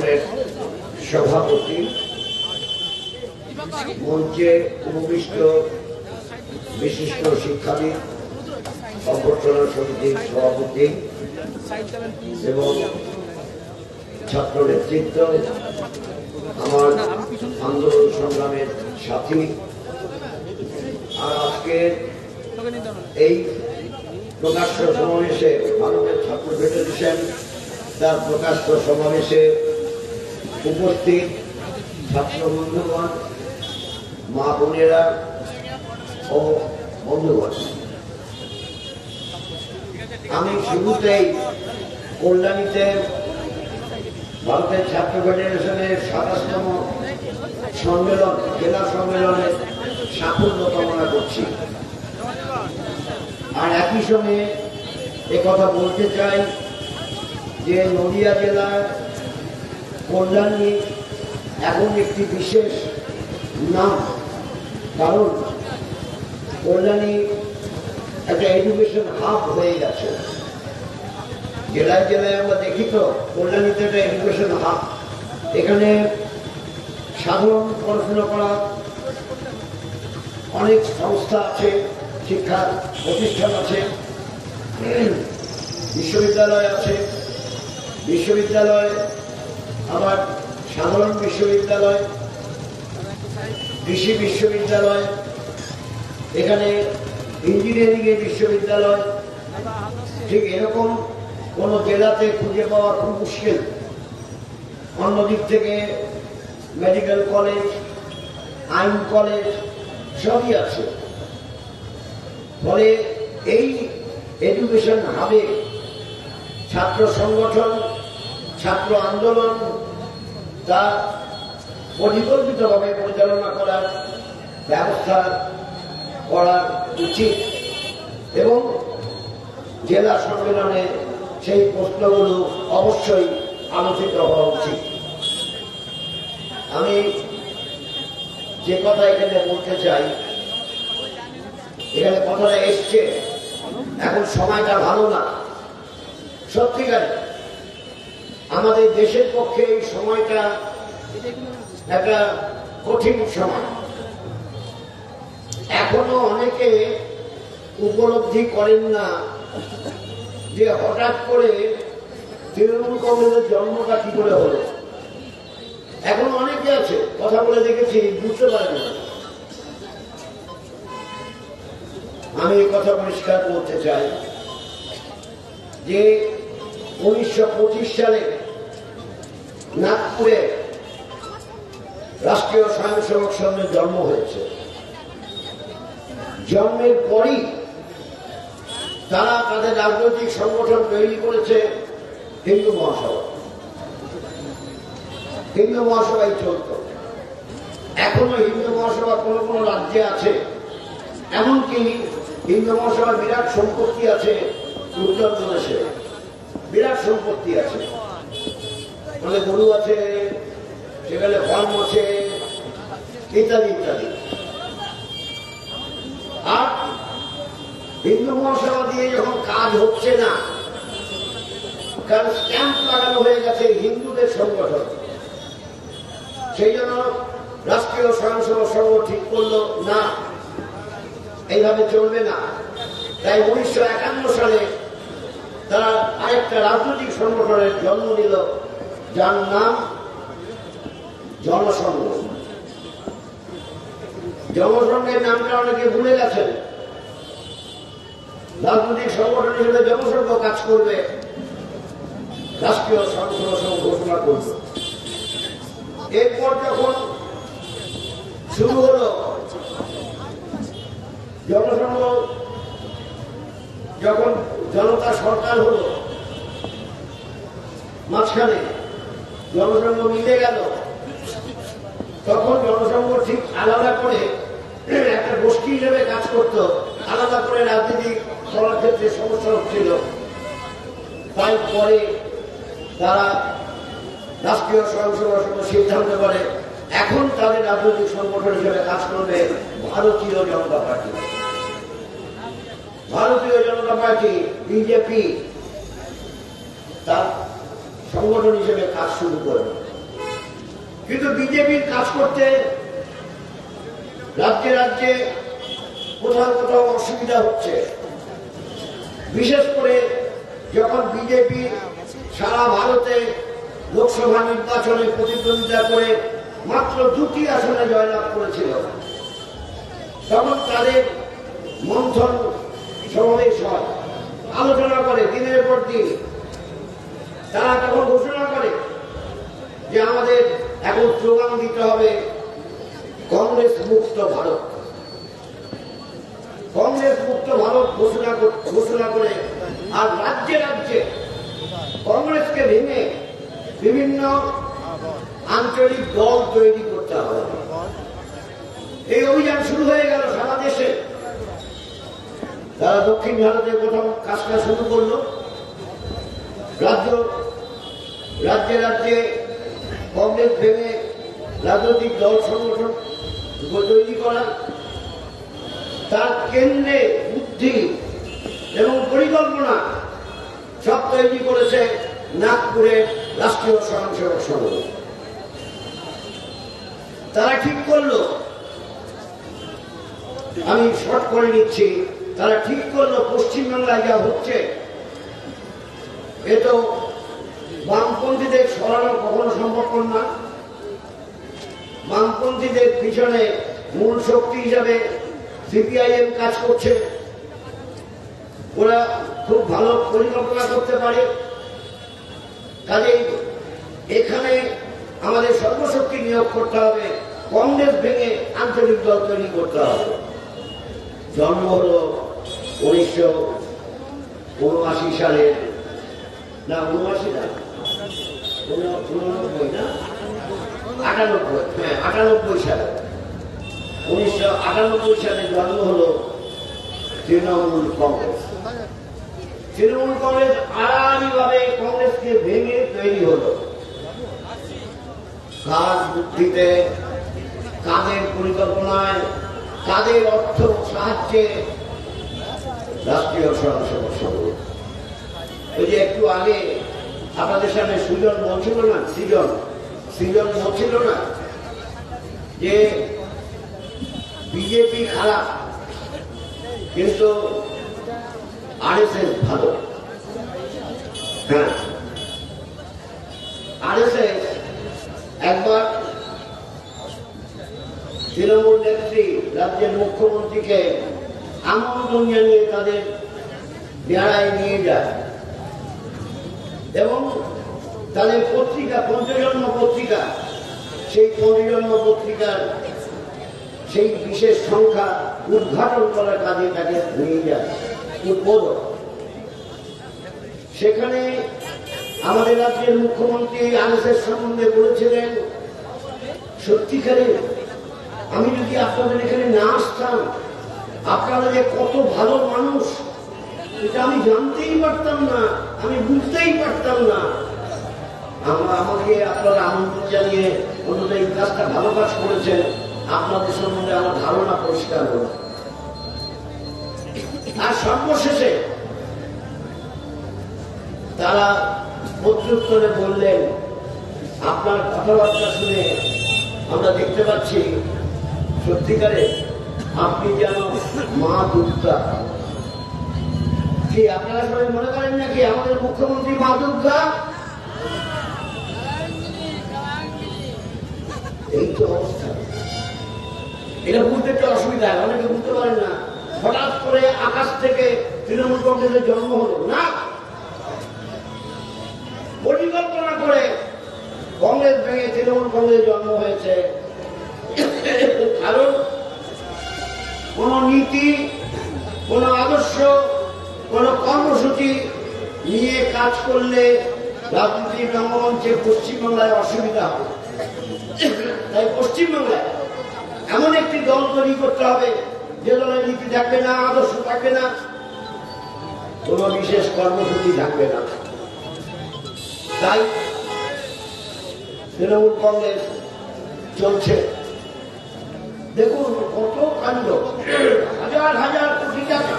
সংগঠনের সভাপতি মঞ্চে উপবিষ্ট বিশিষ্ট শিক্ষাবিদ অভ্যর্থনা সমিতির সভাপতি এবং ছাত্র নেতৃত্ব, আমার আন্দোলন সংগ্রামের সাথী। আর আজকের এই প্রকাশ্য সমাবেশে ভারতের ছাত্র ফেডারেশন তার প্রকাশ্য সমাবেশে উপস্থিত ছাত্র বন্ধুগণ, মা বোনেরা ও বন্ধুগণ। আমি শুরুতেই কল্যাণীতে ভারতের ছাত্র ফেডারেশনের সাতাশতম সম্মেলন, জেলা সম্মেলনে সাফল্য কামনা করছি। আর একই সঙ্গে কথা বলতে চাই যে নদিয়া জেলার কল্যাণী এখন একটি বিশেষ নাম, কারণ কল্যাণী একটা এডুকেশন হাব হয়ে গেছে। জেলায় জেলায় আমরা দেখি তো, কল্যাণীতে একটা এডুকেশন হাব এখানে সাধারণ পড়াশোনা করা অনেক সংস্থা আছে, শিক্ষা প্রতিষ্ঠান আছে, বিশ্ববিদ্যালয় আছে। বিশ্ববিদ্যালয় আবার সাধারণ বিশ্ববিদ্যালয়, কৃষি বিশ্ববিদ্যালয়, এখানে ইঞ্জিনিয়ারিং এর বিশ্ববিদ্যালয়, ঠিক এরকম কোন জেলাতে খুঁজে পাওয়া খুব মুশকিল। অন্যদিক থেকে মেডিকেল কলেজ আইন কলেজ সবই আছে। ফলে এই এডুকেশন হাবে ছাত্র সংগঠন ছাত্র আন্দোলন তা পরিকল্পিতভাবে পরিচালনা করার ব্যবস্থা করা উচিত এবং জেলা সম্মেলনে সেই প্রশ্নগুলো অবশ্যই আলোচিত হওয়া উচিত। আমি যে কথা এখানে বলতে চাই, এখানে কথাটা এসছে, এখন সময়টা ভালো না। সত্যিকার আমাদের দেশের পক্ষে এই সময়টা একটা কঠিন সময়। এখনও অনেকে উপলব্ধি করেন না যে হঠাৎ করে তৃণমূল কংগ্রেসের জন্মটা কি করে হলো। এখন অনেকে আছে, কথা বলে দেখেছি, বুঝতে পারেন। না আমি এই কথা পরিষ্কার করতে চাই যে উনিশশো পঁচিশ সালে নাগপুরে রাষ্ট্রীয় স্বয়ংসেবক সংঘের জন্ম হয়েছে। জন্মের পরই তারা তাদের রাজনৈতিক সংগঠন তৈরি করেছে হিন্দু মহাসভা। হিন্দু মহাসভায় চলত। এখনও হিন্দু মহাসভা কোন কোন রাজ্যে আছে। এমনকি হিন্দু মহাসভার বিরাট সম্পত্তি আছে উত্তরপ্রদেশে বিরাট সম্পত্তি আছে। মানে গরু আছে, সেখানে ফার্ম আছে ইত্যাদি ইত্যাদি। আর হিন্দু মহাসভা দিয়ে যখন কাজ হচ্ছে না, কারণ স্ট্যাম্প লাগানো হয়ে গেছে হিন্দুদের সংগঠন। সেই জন্য রাষ্ট্রীয় স্বয়ংসেবক সংঘ ঠিক করল না, এইভাবে চলবে না। তাই উনিশশো একান্ন সালে তারা আরেকটা রাজনৈতিক সংগঠনের জন্ম নিল। যার নাম জনসংঘ। জনসংঘের নামটা অনেকে ভুলে গেছেন। রাজনৈতিক সংগঠন হিসেবে জনসংঘ কাজ করবে। রাষ্ট্রীয় সংসদ ঘোষণা করবে। এরপর যখন শুরু হলো, জনসংঘ যখন জনতা সরকার হলো, মাঝখানে জনসংঘ মিলে গেল। তখন জনসংঘ ঠিক আলাদা করে একটা গোষ্ঠী হিসেবে কাজ করত। আলাদা করে রাজনীতি করার ক্ষেত্রে সমস্যা হচ্ছিল। তাই পরে তারা রাষ্ট্রীয় স্বয়ংসেবক সিদ্ধান্ত করে, এখন তাদের রাজনৈতিক সংগঠন হিসেবে কাজ করবে ভারতীয় জনতা পার্টি। ভারতীয় জনতা পার্টি, বিজেপি সংগঠন হিসেবে কাজ শুরু করবে কিন্তু বিজেপির কাজ করতে রাজ্যে রাজ্যে কোথাও কোথাও অসুবিধা হচ্ছে। বিশেষ করে যখন বিজেপি সারা ভারতে লোকসভা নির্বাচনে প্রতিদ্বন্দ্বিতা করে মাত্র দুটি আসনে জয়লাভ করেছিল, তখন তাদের মন্থন সমাবেশ হয়। আলোচনা করে দিনের পর দিন। তারা তখন ঘোষণা করে যে আমাদের এখন স্লোগান দিতে হবে, কংগ্রেস মুক্ত ভারত। কংগ্রেস মুক্ত ভারত ঘোষণা ঘোষণা করে আর রাজ্যে রাজ্যে কংগ্রেসকে ভেঙে বিভিন্ন আঞ্চলিক দল তৈরি করতে হবে। এই অভিযান শুরু হয়ে গেল সারা দেশে। তারা দক্ষিণ ভারতে প্রথম কাজটা শুরু করল রাজ্য, রাজ্যে রাজ্যে কংগ্রেস ভেঙে রাজনৈতিক দল সংগঠন তৈরি করা, তার কেন্দ্রে বুদ্ধি এবং পরিকল্পনা সব তৈরি করেছে নাগপুরের রাষ্ট্রীয় স্বয়ংসেবক সংঘ। তারা ঠিক করল। আমি শর্ট করে নিচ্ছি। তারা ঠিক করল, পশ্চিমবাংলায় যা হচ্ছে এ তো বামপন্থীদের সরানো কখনো সম্ভবপর না। বামপন্থীদের পিছনে মূল শক্তি হিসাবে সিপিআইএম কাজ করছে। ওরা খুব ভালো পরিকল্পনা করতে পারে। কাজেই এখানে আমাদের সর্বশক্তি নিয়োগ করতে হবে। কংগ্রেস ভেঙে আঞ্চলিক দল তৈরি করতে হবে। জন্ম হল উনিশশো উনআশি সালে না, উনআশি না। উন- উননব্বই না? আটানব্বই হ্যাঁ আটানব্বই সালে। উনিশশো আটানব্বই সালে জন্ম হলো তৃণমূল কংগ্রেস। কংগ্রেসকে ভেঙে তৈরি হলো। কার বুদ্ধিতে, কাদের পরিকল্পনায়, কাদের অর্থ সাহায্যে রাষ্ট্রীয় স্বয়ংসেবক সংঘ ওই যে একটু আগে আপনাদের সামনে সুজন বলছিল না, সৃজন সৃজন বলছিল না যে বিজেপি খারাপ, কিন্তু আরএসএস ভালো। হ্যাঁ আরএসএস একবার তৃণমূল নেত্রী রাজ্যের মুখ্যমন্ত্রীকে আমন্ত্রণ জানিয়ে তাদের বেড়ায় নিয়ে যায়। এবং তাদের পত্রিকা, পঞ্চজন্ম পত্রিকা, সেই পঞ্চজন্ম পত্রিকার সেই বিশেষ সংখ্যা উদ্ঘাটন করার কাজে তাকে নিয়ে যায় সেখানে আমাদের রাজ্যের মুখ্যমন্ত্রী আনসের সম্বন্ধে বলেছিলেন সত্যিকারে আমি যদি আপনাদের এখানে না আসতাম, আপনারা যে কত ভালো মানুষ এটা আমি জানতেই পারতাম না, আমি বুঝতেই পারতাম না। আমরা আমাকে আপনারা আমন্ত্রণ জানিয়ে এই কাজটা ভালো কাজ করেছেন। আপনাদের সম্বন্ধে আমার ধারণা পরিষ্কার হল। আর সর্বশেষে তারা প্রত্যুত্তরে বললেন, আপনার কথাবার্তা শুনে আমরা দেখতে পাচ্ছি, সত্যিকারে আপনি যেন মা দুর্গা কি আপনারা সবাই মনে করেন নাকি আমাদের মুখ্যমন্ত্রী মা দুর্গা এই তো অবস্থা। এটা বুঝতে একটু অসুবিধা, অনেকে বুঝতে পারেন না। হঠাৎ করে আকাশ থেকে তৃণমূল কংগ্রেসের জন্ম হলো, না? পরিকল্পনা করে কংগ্রেস ভেঙে তৃণমূল কংগ্রেস জন্ম হয়েছে। কারণ কোন নীতি, কোন আদর্শ কোন কর্মসূচি নিয়ে কাজ করলে রাজনীতির রঙ্গমঞ্চে পশ্চিমবাংলায় অসুবিধা হবে। তাই পশ্চিমবাংলায় এমন একটি দল তৈরি করতে হবে, যে দলের নীতি থাকবে না, আদর্শ থাকবে না, কোন বিশেষ কর্মসূচি থাকবে না। তাই তৃণমূল কংগ্রেস চলছে। দেখুন কত কাণ্ড, হাজার হাজার কোটি টাকা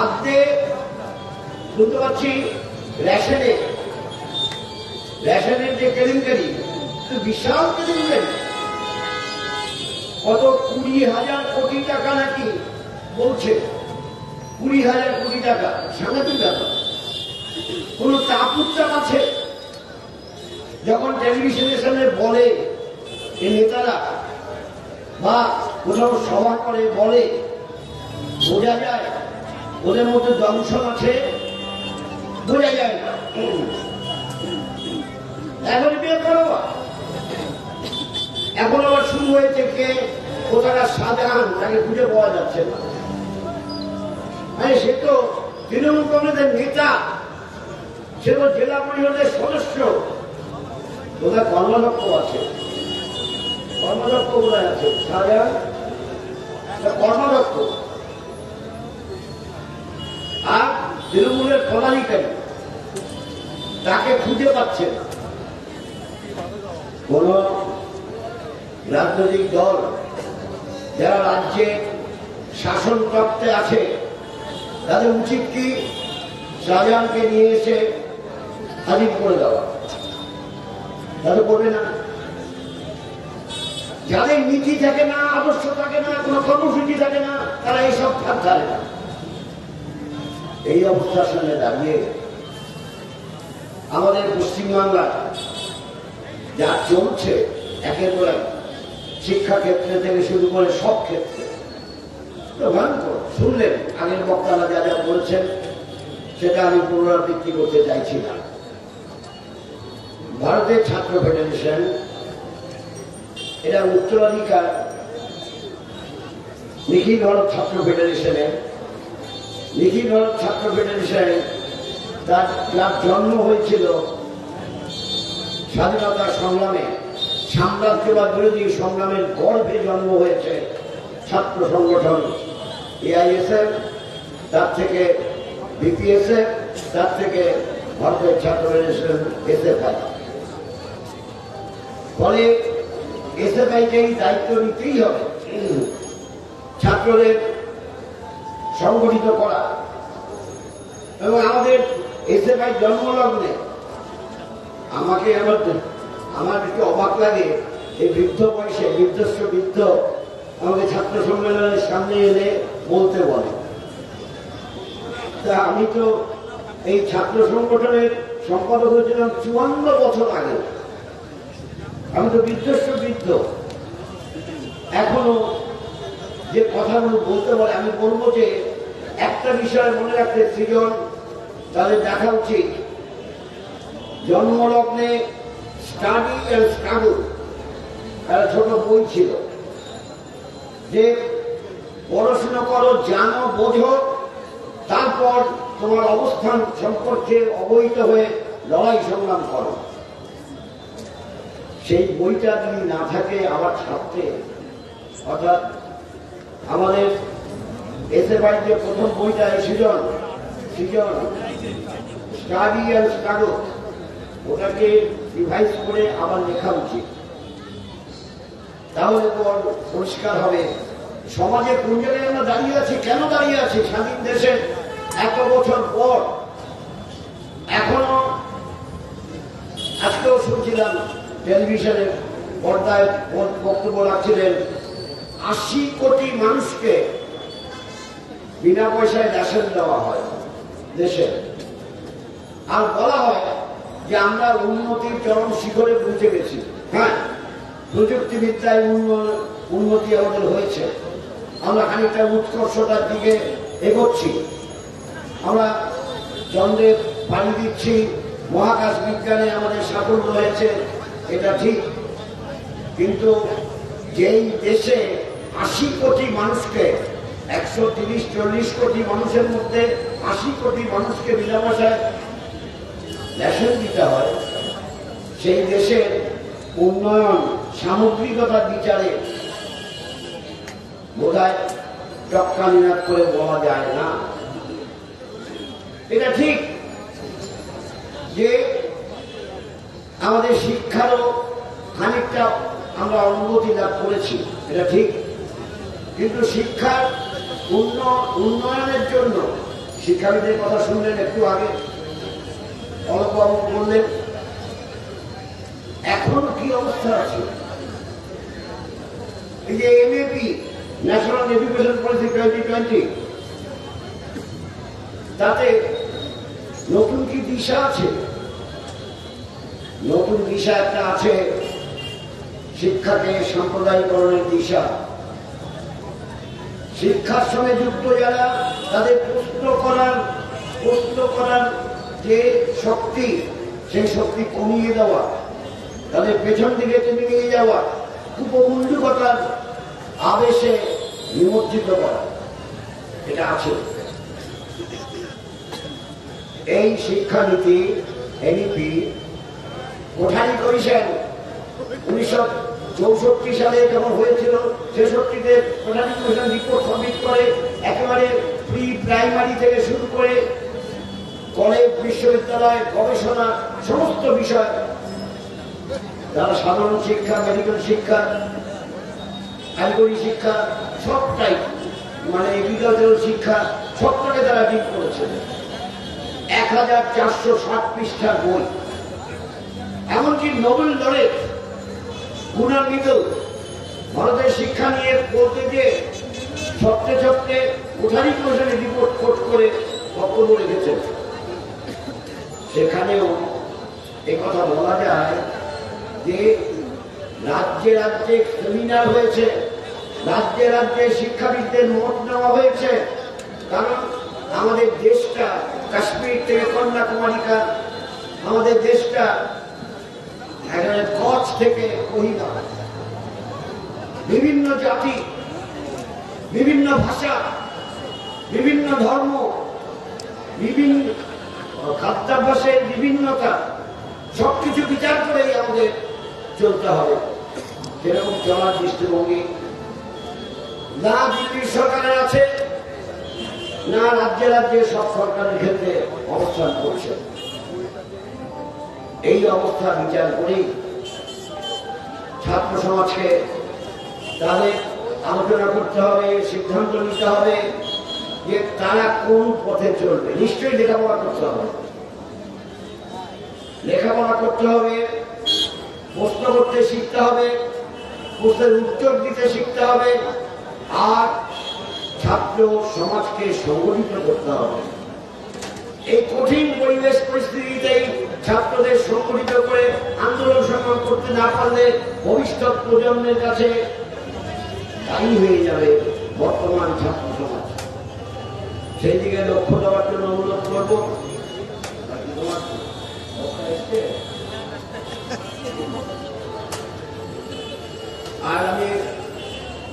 খাদ্যে শুনতে পাচ্ছি রেশনে, রেশনের যে কেলেঙ্কারি বিশাল দিলেন কত কুড়ি হাজার কোটি টাকা নাকি বলছে? কুড়ি হাজার কোটি টাকা, সাংঘাতিক ব্যাপার। কোন চাপুরচাপ আছে? যখন টেলিভিশনের সামনে বলে এই নেতারা, বা কোথাও সভা করে বলে, বোঝা যায় ওদের মধ্যে দংশন আছে। বোঝা যায়? এখন বিয়ে করো। এখন আবার শুরু হয়েছে কে? কোথাকার শাহজাহান তাকে খুঁজে পাওয়া যাচ্ছে না। সে তো তৃণমূল কংগ্রেসের নেতা। সে তো জেলা পরিষদের সদস্য। কোথায় কর্মদক্ষ আছে? কর্মদক্ষ কোথায় আছে? তা কর্মদক্ষ? তৃণমূলের পদাধিকারী তাকে খুঁজে পাচ্ছে না। কোন রাজনৈতিক দল যারা রাজ্যে শাসন প্রাপ্তে আছে, তাদের উচিত কি শাহজাহানকে নিয়ে এসে হাজির করে দেওয়া? তাদের করবে না। যাদের নীতি থাকে না, আদর্শ থাকে না, কোনো কর্মসূচি থাকে না, তারা এইসব থাক না। এই অবস্থার সামনে দাঁড়িয়ে আমাদের পশ্চিমবাংলায় যা চলছে, একের পর এক শিক্ষা ক্ষেত্রে থেকে শুরু করে সব ক্ষেত্রে। ভয়ঙ্কর, শুনলেন আগের বক্তারা যা যা বলছেন, সেটা আমি পুনরাবৃত্তি করতে চাইছি না। ভারতের ছাত্র ফেডারেশন এটা উত্তরাধিকার, নিখিল ভারত ছাত্র ফেডারেশনের নিখিল ভারত ছাত্র ফেডারেশনে তার যার জন্ম হয়েছিল স্বাধীনতা সংগ্রামে সাম্রাজ্যবাদ বিরোধী সংগ্রামের গর্ভে জন্ম হয়েছে ছাত্র সংগঠন এআইএসএফ, তার থেকে বিপিএসএফ, তার থেকে ভারতের ছাত্র ফেডারেশন এসএফআই। ফলে এসএফআইকে এই দায়িত্ব নিতেই হবে। ছাত্রদের সংগঠিত করা। এবং আমাদের এসএফআই জন্মলগ্নে আমাকে আমার আমার একটু অবাক লাগে, এই বৃদ্ধ বয়সে, বৃদ্ধস্ব বৃদ্ধ, আমাকে ছাত্র সম্মেলনের সামনে এনে বলতে বলে। তা আমি তো এই ছাত্র সংগঠনের সম্পাদক হয়েছিলাম চুয়ান্ন বছর আগে। আমি তো বৃদ্ধস্ব বৃদ্ধ। এখনও যে কথাগুলো বলতে পারে আমি বলব যে একটা বিষয় মনে রাখতে সৃজন তাদের দেখা উচিত। জন্মলগ্নে স্টাডি এন্ড স্ট্রাগল একটা ছোট বই ছিল। যে পড়াশোনা করো, জানো, বোঝো, তারপর তোমার অবস্থান সম্পর্কে অবহিত হয়ে লড়াই সংগ্রাম করো। সেই বইটা যদি না থাকে, আবার ছাড়তে। অর্থাৎ আমাদের এসে বাড়িতে প্রথম বইটা Srijan Srijan study and struggle ওটাকে রিভাইজ করে আবার লেখা উচিত। তাহলে তো পরিষ্কার হবে। সমাজে কোন জায়গায় আমরা দাঁড়িয়ে আছি। কেন দাঁড়িয়ে আছি? স্বাধীন দেশের এত বছর পর। এখনও আজকেও শুনছিলাম টেলিভিশনের পর্দায় বক্তব্য রাখছিলেন, আশি কোটি মানুষকে বিনা পয়সায় রেশন দেওয়া হয় দেশে। আর বলা হয় যে আমরা উন্নতির চরম শিখরে পৌঁছে গেছি। হ্যাঁ প্রযুক্তিবিদ্যায় উন্নতি আমাদের হয়েছে। আমরা খানিকটা উৎকর্ষতার দিকে এগোচ্ছি। আমরা চন্দ্রে পানি দিচ্ছি, মহাকাশ বিজ্ঞানে আমাদের সাফল্য হয়েছে, এটা ঠিক। কিন্তু যেই দেশে আশি কোটি মানুষকে একশো তিরিশ, চল্লিশ কোটি মানুষের মধ্যে আশি কোটি মানুষকে বিনামশায় রেশন দিতে হয়। সেই দেশের উন্নয়ন সামগ্রিকতার বিচারে বোধহয় চক্রানিনাদ করে বলা যায় না। এটা ঠিক যে আমাদের শিক্ষারও খানিকটা আমরা অনুমতি লাভ করেছি। এটা ঠিক। কিন্তু শিক্ষার উন্নয়নের জন্য। শিক্ষাবিদের কথা শুনলেন একটু আগে। অলকবাবু বললেন। এখন কি অবস্থা আছে? এই যে NEP national education policy twenty twenty তাতে নতুন কি দিশা আছে? নতুন দিশা একটা আছে শিক্ষাকে সাম্প্রদায়িকরণের দিশা। শিক্ষার সঙ্গে যুক্ত যারা, তাদের প্রশ্ন করার প্রশ্ন করার যে শক্তি, সেই শক্তি কমিয়ে দেওয়া, তাদের পেছন দিকে টেনে নিয়ে যাওয়া, উপমূল্যকতার আবেশে নিমজ্জিত করা, এটা আছে। এই শিক্ষানীতি এনইপি কোঠারি কমিশন উনিশশো চৌষট্টি সালে যখন হয়েছিল? যারা সাধারণ শিক্ষা মেডিকেল শিক্ষা কারিগরি শিক্ষা, সবটাই মানে এগ্রিকালচারাল শিক্ষা, সবটাকে তারা ডিল করেছে। এক হাজার চারশো ষাট পৃষ্ঠার বই। এমনকি নোবেল গুনার মিদল ভারতের শিক্ষা নিয়ে বলতে যে ছত্রে ছত্রে কোঠারি কমিশনের রিপোর্ট কোট করে বক্তব্য রেখেছেন। সেখানেও কথা বলা যায় যে রাজ্যে রাজ্যে সেমিনার হয়েছে, রাজ্যে রাজ্যে শিক্ষাবিদদের মত নেওয়া হয়েছে। কারণ আমাদের দেশটা কাশ্মীর থেকে কন্যাকুমারিকা, আমাদের দেশটা কচ্ছ থেকে কহিমা বিভিন্ন জাতি, বিভিন্ন ভাষা, বিভিন্ন ধর্ম, বিভিন্ন খাদ্যাভ্যাসের বিভিন্নতা, সবকিছু বিচার করেই আমাদের চলতে হবে। যেরকম চলার দৃষ্টিভঙ্গি, না দিল্লির সরকারের আছে, না রাজ্যে রাজ্যে সব সরকারের ক্ষেত্রে অবস্থান করছে। এই অবস্থা বিচার করেই ছাত্র সমাজকে তাদের আলোচনা করতে হবে, সিদ্ধান্ত নিতে হবে যে তারা কোন পথে চলবে। নিশ্চয়ই লেখাপড়া করতে হবে। লেখাপড়া করতে হবে, প্রশ্ন করতে শিখতে হবে, প্রশ্নের উত্তর দিতে শিখতে হবে, আর ছাত্র সমাজকে সংগঠিত করতে হবে। এই কঠিন পরিবেশ পরিস্থিতিতেই ছাত্রদের সংগঠিত করে আন্দোলন সংগ্রাম করতে না পারলে ভবিষ্যৎ প্রজন্মের কাছে দায়ী হয়ে যাবে বর্তমান ছাত্র সমাজ সেই দিকে লক্ষ্য দেওয়ার জন্য অনুরোধ করব? আর আমি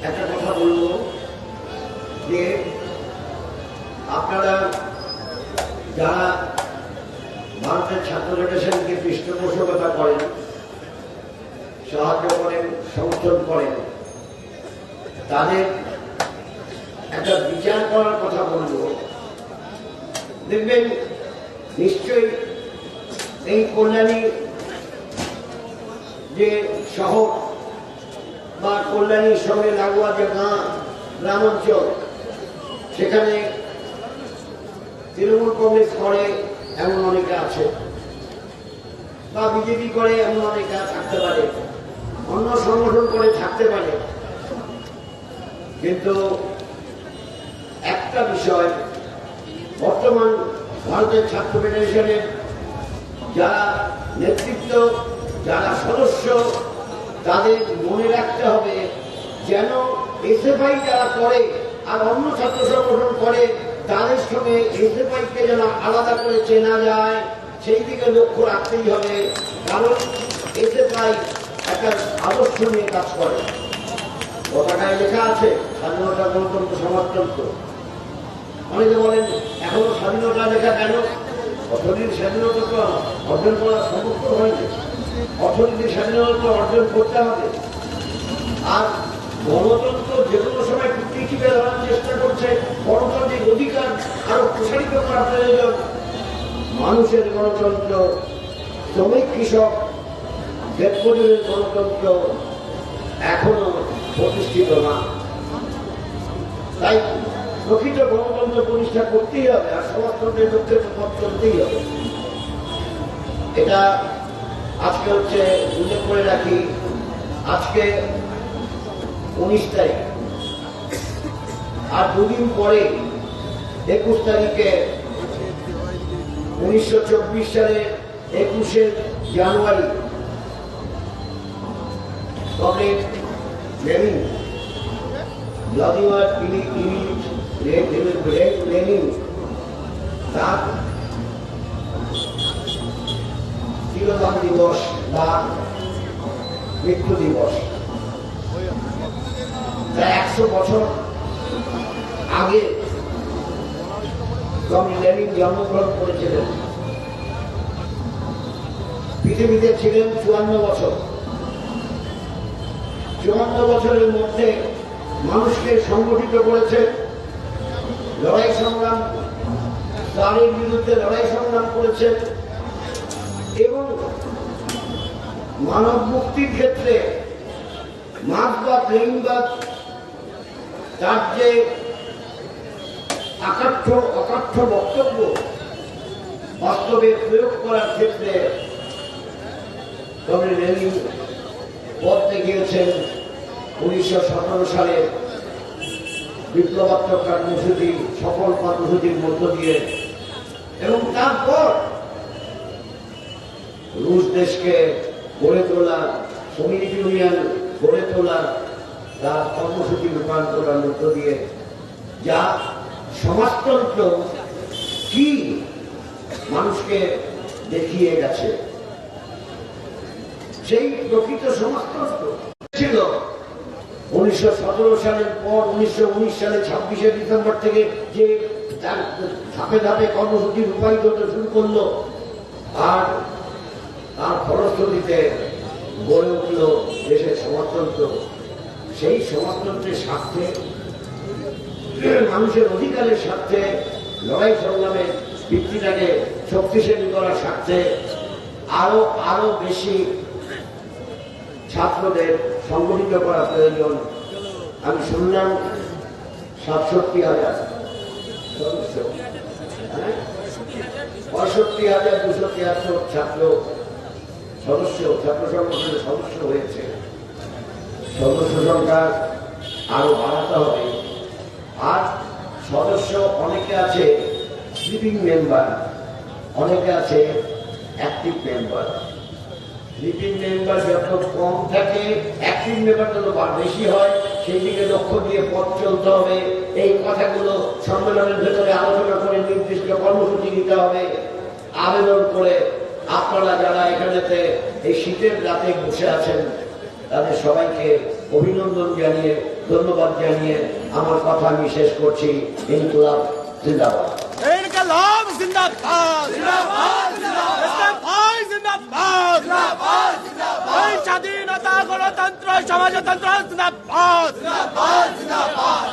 একটা কথা বলব যে আপনারা যারা ভারতের ছাত্র ফেডারেশনকে পৃষ্ঠপোষকতা করেন, সাহায্য করেন, সমর্থন করেন তাদের একটা বিচার করার কথা বলব। দেখবেন, নিশ্চয়ই এই কল্যাণী যে শহর বা কল্যাণীর সঙ্গে লাগোয়া যে গাঁ, গ্রাম অঞ্চল, সেখানে তৃণমূল কংগ্রেস করে এমন অনেকে আছে বা বিজেপি করে এমন অনেকে থাকতে পারে। অন্য সংগঠন করে থাকতে পারে। কিন্তু একটা বিষয় বর্তমান ভারতের ছাত্র ফেডারেশনের যারা নেতৃত্ব, যারা সদস্য, তাদের মনে রাখতে হবে যেন এসএফআই যারা করে আর অন্য ছাত্র সংগঠন করে, তাদের সঙ্গে এসএফআইকে যেন আলাদা করে চেনা যায়, সেই দিকে লক্ষ্য রাখতেই হবে। কারণ এসএফআই একটা আদর্শ নিয়ে কাজ করে। পতাকায় লেখা আছে, স্বাধীনতা গণতন্ত্র সমাজতন্ত্র। অনেকে বলেন, এখনও স্বাধীনতা লেখা কেন? অর্থনীতির স্বাধীনতা তো অর্জন করা সমর্থ হয়নি। অর্থনীতির স্বাধীনতা অর্জন করতে হবে। আর গণতন্ত্র যে কোনো সময় টিপে ধরার চেষ্টা করছে, গণতান্ত্রিক অধিকার আরও প্রসারিত করা প্রয়োজন। মানুষের গণতন্ত্র, শ্রমিক কৃষক ক্ষেত্রের গণতন্ত্র এখনও প্রতিষ্ঠিত না তাই প্রকৃত গণতন্ত্র প্রতিষ্ঠা করতেই হবে আর সমাজতন্ত্রের তো পথ চলতেই হবে এটা আজকে হচ্ছে উল্লেখ করে রাখি আজকে উনিশ তারিখ আর দুদিন পরে একুশ তারিখে উনিশশো চব্বিশ সালের একুশে জানুয়ারি তবে লে- লে- লে- লেনিন তার তিরোধান দিবস বা মৃত্যু দিবস প্রায় একশো বছর আগে স্বামী লেনিন জন্মগ্রহণ করেছিলেন, পৃথিবীতে ছিলেন চুয়ান্ন বছর। চুয়ান্ন বছরের মধ্যে মানুষকে সংগঠিত করেছে। লড়াই সংগ্রাম তারের বিরুদ্ধে লড়াই সংগ্রাম করেছে। এবং মানব মুক্তির ক্ষেত্রে মার্কবাদ লেনিনবাদ তার যে আকাঠ্য অকাঠ্য বক্তব্য বাস্তবে প্রয়োগ করার ক্ষেত্রে তবে লেনিন পথ দেখিয়েছেন উনিশশো সতেরো সালে বিপ্লবাত্মক কর্মসূচি সকল কর্মসূচির মধ্য দিয়ে এবং তারপর রুশ দেশকে গড়ে তোলা সোভিয়েত ইউনিয়ন গড়ে তোলা, তার কর্মসূচি রূপায়ণ করার মধ্য দিয়ে যা সমাজতন্ত্র কি মানুষকে দেখিয়ে গেছে। সেই প্রকৃত সমাজতন্ত্র ছিল উনিশশো সতেরো সালের পর, উনিশশো উনিশ সালে ছাব্বিশে ডিসেম্বর থেকে যে ধাপে ধাপে কর্মসূচি রূপায়িত হতে শুরু করল, আর তার ফলশ্রুতিতে গড়ে উঠল দেশের সমাজতন্ত্র। সেই সমাজতন্ত্রের স্বার্থে, মানুষের অধিকারের স্বার্থে, লড়াই সংগ্রামের ভিত্তিটাকে শক্তিশালী করার স্বার্থে আরও আরও বেশি ছাত্রদের সংগঠিত করা প্রয়োজন। আমি শুনলাম সাতষট্টি হাজার? পঁয়ষট্টি হাজার দুশো তিয়াত্তর ছাত্র সদস্য, ছাত্র সংগঠনের সদস্য হয়েছে। সদস্য সংখ্যা আরও বাড়াতে হবে। আর সদস্য অনেকে আছে স্লিপিং মেম্বার অনেকে আছে অ্যাক্টিভ মেম্বার কম থাকে অ্যাক্টিভ মেম্বার যত বেশি হয়, সেই লক্ষ্য দিয়ে পথ চলতে হবে। এই কথাগুলো সম্মেলনের ভেতরে আলোচনা করে নির্দিষ্ট কর্মসূচি নিতে হবে। আবেদন করে আপনারা যারা এখানেতে এই শীতের রাতে বসে আছেন, তাদের সবাইকে অভিনন্দন জানিয়ে, ধন্যবাদ জানিয়ে আমার কথা আমি শেষ করছি। ইনকলাব জিন্দাবাদ। জিন্দাবাদ। জিন্দাবাদ। জিন্দাবাদ জিন্দাবাদ স্বাধীনতা গণতন্ত্র সমাজতন্ত্র জিন্দাবাদ জিন্দাবাদ জিন্দাবাদ।